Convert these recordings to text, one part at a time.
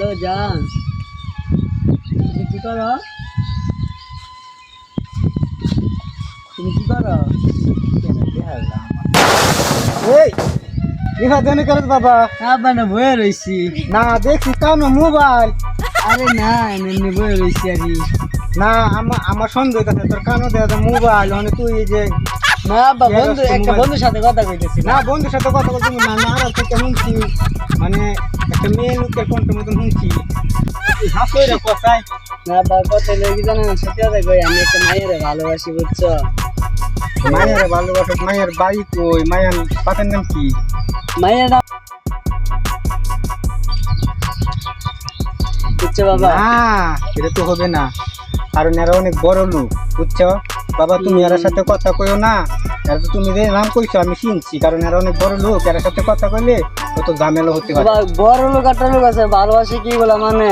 Hello জান। তুমি কি করো? তুমি কি করো? এই দেনে করে বাবা। আব্বা না বয়ে রইছি। না দেখছি কানো মোবাইল। আরে না এমনি বয়ে রইছি আর না আমার আমার সন্দেহ আছে তোর কানো দেওয়া মোবাইল মানে তুই এই যে না কে বন্ধু একটা বন্ধুর সাথে কথা কইতেছি না বন্ধুর সাথে কথা বলছি না আমি আর থেকে শুনছি মানে একটা মেয়ে লোকের কণ্ঠের মতন শুনছি। হাসই রে কোথায়। না আব্বা কথা লেগে জানো না সত্যি কথা কই আমি একটা মায়ের ভালোবাসি বুঝছ? মায়ের ভালোবাসা মায়ের বাড়ি কই? মায়ের পাতের নাম কি? মায়ের নাম বুঝছ বাবা? না এটা তো হবে না। কারণ এরা অনেক বড় লোক, বুঝছ? বাবা, তুমি এর সাথে কথা কইও না। এরা তো তুমি যে নাম কইছো, আমি শুনছি, কারণ এরা অনেক বড় লোক এর সাথে কথা কইলে কত ঝামেলা হতে পারে বড় লোক, একটা লোক আছে, ভালোবাসে কি বলা মানে?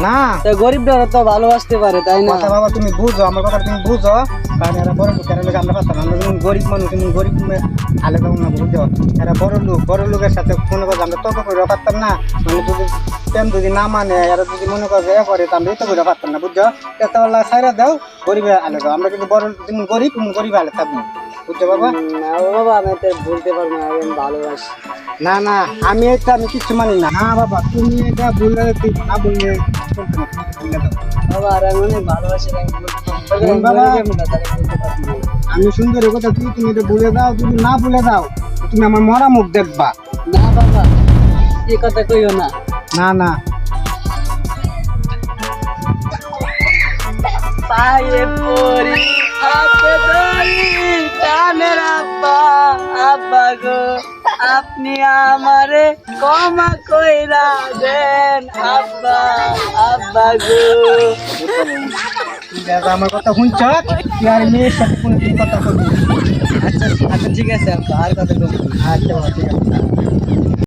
না। তো গরিবরা তো ভালোবাসতে পারে তাই না? কথা বাবা তুমি বুঝো আমার কথা তুমি বুঝো। কারণ এরা বড় লোক এরা লোক আমরা পারতাম আমরা যেমন গরিব মানুষ যেমন গরিব মে- আলাদা না বুঝো। এরা বড় লোক বড় লোকের সাথে মনে করো আমরা তর্ক করে পারতাম না। মানে যদি প্রেম যদি না মানে এরা যদি মনে করো এ করে তো আমরা তো করে পারতাম না বুঝছ এত সাইরা দাও গরিবে আলাদা আমরা কিন্তু বড় যেমন গরিব গরিব আলাদা থাকব বাবা উম, না বাবা আমি তো বলতে পারব না আমি ভালোবাসি। না না আমি এটা আমি কিছু মানি না। না বাবা তুমি এটা বললে তুই না বললে তুমি। বাবা আর আমি অনেক ভালোবাসি আমি পারব পারব সুন্দর কথা তুই তুমি এটা বলে দাও যদি না বলে দাও তুমি আমার মরা মুখ দেখবা। না বাবা এই কথা কইও না। না না। পায়ে আপনি আমারে ক্ষমা কইরা দেন আব্বা আব্বা গো। আমার কথা শুনছ? তুই আর মেয়ের সাথে কোনো কথা করবি আচ্ছা আচ্ছা ঠিক আছে আব্বা আর কথা কম আচ্ছা ঠিক আছে।